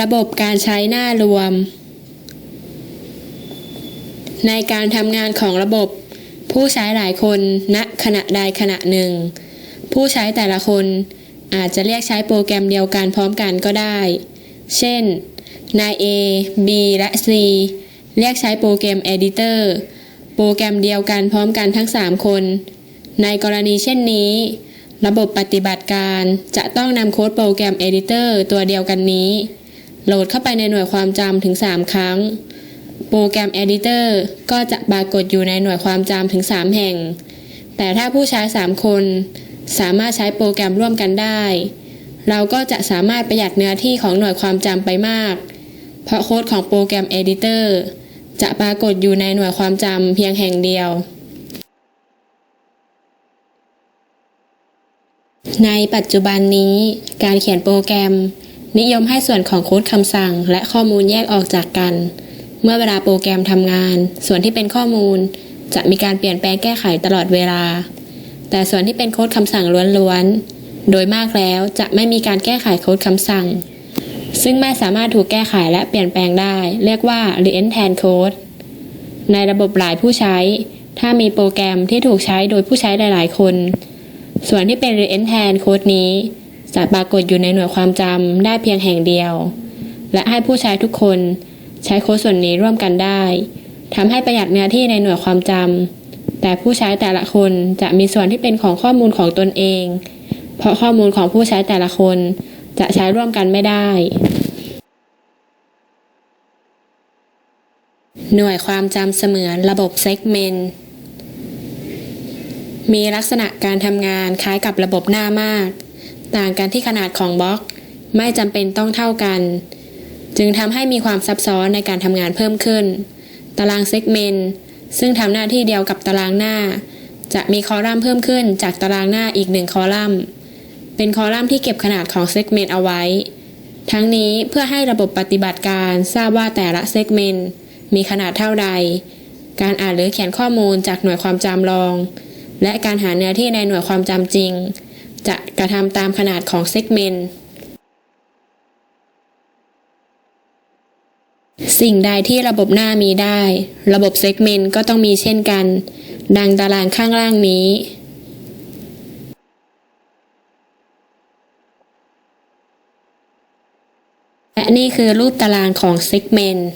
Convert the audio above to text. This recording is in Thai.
ระบบการใช้หน้ารวม ในการทำงานของระบบ ผู้ใช้หลายคนณขณะใดขณะหนึ่ง ผู้ใช้แต่ละคนอาจจะเรียกใช้โปรแกรมเดียวกันพร้อมกันก็ได้ เช่น นาย A B และ C เรียกใช้โปรแกรม Editor โปรแกรมเดียวกันพร้อมกันทั้ง 3 คน ในกรณีเช่นนี้ ระบบปฏิบัติการจะต้องนำโค้ดโปรแกรม Editor ตัวเดียวกันนี้ โหลดเข้าไปในหน่วยความจำถึง 3 ครั้ง โปรแกรม Editor ก็จะปรากฏอยู่ในหน่วยความจำถึง 3 แห่ง แต่ถ้าผู้ใช้ 3 คน สามารถใช้โปรแกรมร่วมกันได้ เราก็จะสามารถประหยัดเนื้อที่ของหน่วยความจำไปมาก เพราะโค้ดของโปรแกรม Editor จะปรากฏอยู่ในหน่วยความจำเพียงแห่งเดียว ในปัจจุบันนี้การเขียนโปรแกรม นิยมให้ส่วนของโค้ดคำสั่ง และข้อมูลแยกออกจากกัน เมื่อเวลาโปรแกรมทำงาน ส่วนที่เป็นข้อมูล จะมีการเปลี่ยนแปลงแก้ไขตลอดเวลา แต่ส่วนที่เป็นโค้ดคำสั่งล้วนๆ โดยมากแล้วจะไม่มีการแก้ไขโค้ดคำสั่ง ซึ่งไม่สามารถถูกแก้ไขและเปลี่ยนแปลงได้ เรียกว่า re-entrant code ในระบบหลายผู้ใช้ ถ้ามีโปรแกรมที่ถูกใช้โดยผู้ใช้หลาย ๆ คน ส่วนที่เป็น re-entrant code นี้ จะปรากฏอยู่ในหน่วยความจำได้เพียงแห่งเดียว และให้ผู้ใช้ทุกคนใช้โค้ดส่วนนี้ร่วมกันได้ทำให้ประหยัดเนื้อที่ในหน่วยความจำแต่ผู้ใช้แต่ละคนจะมีส่วนที่เป็นของข้อมูลของตนเอง เพราะข้อมูลของผู้ใช้แต่ละคนจะใช้ร่วมกันไม่ได้ หน่วยความจำเสมือนระบบเซกเมนต์มีลักษณะการทำงานคล้ายกับระบบหน้ามาก ต่างกันที่ขนาดของบล็อก ไม่จำเป็นต้องเท่ากัน จึงทำให้มีความซับซ้อนในการทำงานเพิ่มขึ้น ตารางเซกเมนต์ซึ่งทำหน้าที่เดียวกับตารางหน้า จะมีคอลัมน์เพิ่มขึ้นจากตารางหน้าอีกหนึ่งคอลัมน์ เป็นคอลัมน์ที่เก็บขนาดของเซกเมนต์เอาไว้ ทั้งนี้เพื่อให้ระบบปฏิบัติการทราบว่าแต่ละเซกเมนต์มีขนาดเท่าใด การอ่านหรือเขียนข้อมูลจากหน่วยความจำรอง และการหาเนื้อที่ในหน่วยความจำจริง จะกระทำตามขนาดของเซกเมนต์สิ่งใดที่ระบบหน้ามีได้ ระบบเซกเมนต์ก็ต้องมีเช่นกัน ดังตารางข้างล่างนี้ และนี่คือรูปตารางของเซกเมนต์